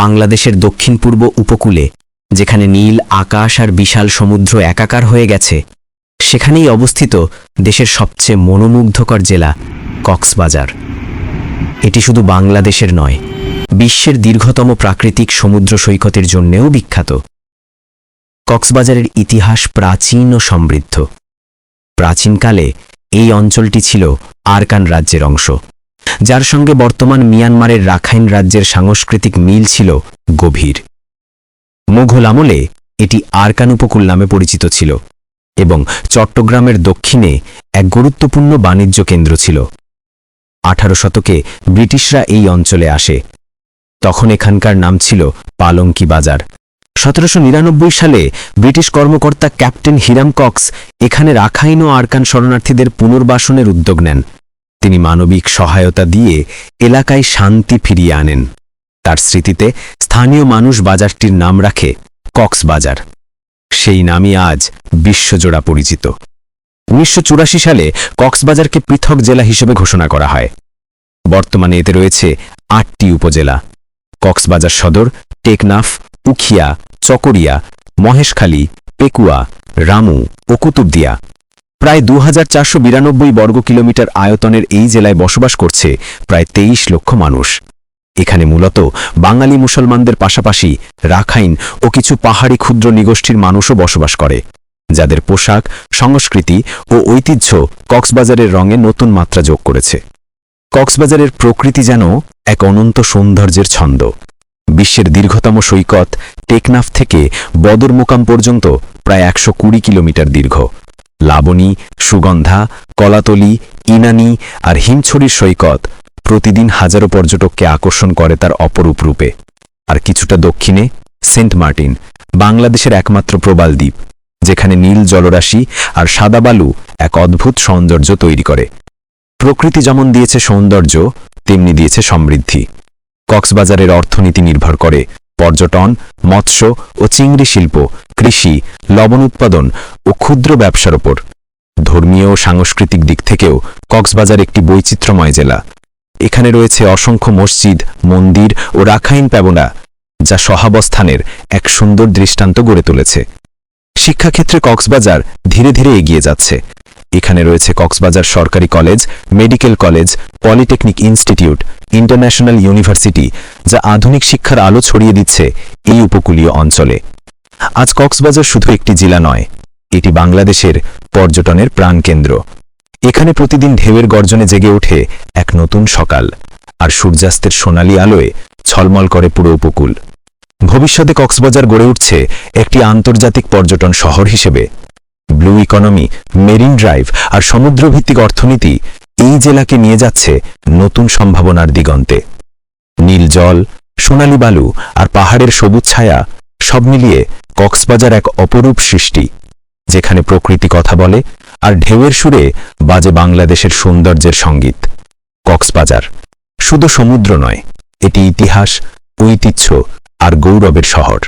বাংলাদেশের দক্ষিণ পূর্ব উপকূলে, যেখানে নীল, আকাশ আর বিশাল সমুদ্র একাকার হয়ে গেছে, সেখানেই অবস্থিত দেশের সবচেয়ে মনোমুগ্ধকর জেলা কক্সবাজার। এটি শুধু বাংলাদেশের নয়, বিশ্বের দীর্ঘতম প্রাকৃতিক সমুদ্র সৈকতের জন্যেও বিখ্যাত। কক্সবাজারের ইতিহাস প্রাচীন ও সমৃদ্ধ। প্রাচীনকালে এই অঞ্চলটি ছিল আরকান রাজ্যের অংশ। যার সঙ্গে বর্তমান মিয়ানমারের রাখাইন রাজ্যের সাংস্কৃতিক মিল ছিল গভীর। মুঘল আমলে এটি আরকান উপকূল নামে পরিচিত ছিল এবং চট্টগ্রামের দক্ষিণে এক গুরুত্বপূর্ণ বাণিজ্য কেন্দ্র ছিল। আঠারো শতকে ব্রিটিশরা এই অঞ্চলে আসে। তখন এখানকার নাম ছিল পালঙ্কি বাজার। সতেরোশো নিরানব্বই সালে ব্রিটিশ কর্মকর্তা ক্যাপ্টেন হিরাম কক্স এখানে রাখাইন ও আরকান শরণার্থীদের পুনর্বাসনের উদ্যোগ নেন। তিনি মানবিক সহায়তা দিয়ে এলাকায় শান্তি ফিরিয়ে আনেন। তার স্মৃতিতে স্থানীয় মানুষ বাজারটির নাম রাখে কক্সবাজার। সেই নামই আজ বিশ্বজোড়া পরিচিত। উনিশশো চুরাশি সালে কক্সবাজারকে পৃথক জেলা হিসেবে ঘোষণা করা হয়। বর্তমানে এতে রয়েছে আটটি উপজেলা। কক্সবাজার সদর টেকনাফ, উখিয়া, চকরিয়া, মহেশখালী, পেকুয়া, রামু ও কুতুবদিয়া। প্রায় দু হাজার চারশো বিরানব্বই বর্গ কিলোমিটার আয়তনের এই জেলায় বসবাস করছে প্রায় তেইশ লক্ষ মানুষ। এখানে মূলত বাঙালি মুসলমানদের পাশাপাশি রাখাইন ও কিছু পাহাড়ি ক্ষুদ্র নিগোষ্ঠীর মানুষও বসবাস করে, যাদের পোশাক, সংস্কৃতি ও ঐতিহ্য কক্সবাজারের রঙে নতুন মাত্রা যোগ করেছে। কক্সবাজারের প্রকৃতি যেন এক অনন্ত সৌন্দর্যের ছন্দ। বিশ্বের দীর্ঘতম সৈকত টেকনাফ থেকে বদর মোকাম পর্যন্ত প্রায় একশো কুড়ি কিলোমিটার দীর্ঘ। লাবণী, সুগন্ধা, কলাতলি, ইনানি আর হিমছড়ির সৈকত প্রতিদিন হাজারো পর্যটককে আকর্ষণ করে তার অপরূপ রূপে। আর কিছুটা দক্ষিণে সেন্ট মার্টিন, বাংলাদেশের একমাত্র প্রবাল দ্বীপ, যেখানে নীল জলরাশি আর সাদা বালু এক অদ্ভুত সৌন্দর্য তৈরি করে। প্রকৃতি যেমন দিয়েছে সৌন্দর্য, তেমনি দিয়েছে সমৃদ্ধি। কক্সবাজারের অর্থনীতি নির্ভর করে পর্যটন, মৎস্য ও চিংড়ি শিল্প, কৃষি, লবণ উৎপাদন ও ক্ষুদ্র ব্যবসার ওপর। ধর্মীয় ও সাংস্কৃতিক দিক থেকেও কক্সবাজার একটি বৈচিত্র্যময় জেলা। এখানে রয়েছে অসংখ্য মসজিদ, মন্দির ও রাখাইন প্যাবনা, যা সহাবস্থানের এক সুন্দর দৃষ্টান্ত গড়ে তুলেছে। শিক্ষাক্ষেত্রে কক্সবাজার ধীরে ধীরে এগিয়ে যাচ্ছে। এখানে রয়েছে কক্সবাজার সরকারি college, medical college, polytechnic institute international university, যা আধুনিক শিক্ষার আলো ছড়িয়ে দিচ্ছে এই উপকূলীয় অঞ্চলে। আজ কক্সবাজার শুধু একটি জেলা নয়, এটি বাংলাদেশের পর্যটনের প্রাণকেন্দ্র। এখানে প্রতিদিন ঢেউয়ের গর্জনে জেগে ওঠে এক নতুন সকাল, আর সূর্যাস্তের সোনালি আলোয় ছলমল করে পুরো উপকূল। ভবিষ্যতে কক্সবাজার গড়ে উঠছে একটি আন্তর্জাতিক পর্যটন শহর হিসেবে। ব্লু ইকোনমি, মেরিন ড্রাইভ, আর সমুদ্রভিত্তিক অর্থনীতি এই জেলাকে নিয়ে যাচ্ছে নতুন সম্ভাবনার দিগন্তে। নীল জল, সোনালি বালু আর পাহাড়ের সবুজ ছায়া সব মিলিয়ে কক্সবাজার এক অপরূপ সৃষ্টি, যেখানে প্রকৃতি কথা বলে আর ঢেউয়ের সুরে বাজে বাংলাদেশের সৌন্দর্যের সংগীত। কক্সবাজার শুধু সমুদ্র নয়, এটি ইতিহাস, ঐতিহ্য আর গৌরবের শহর।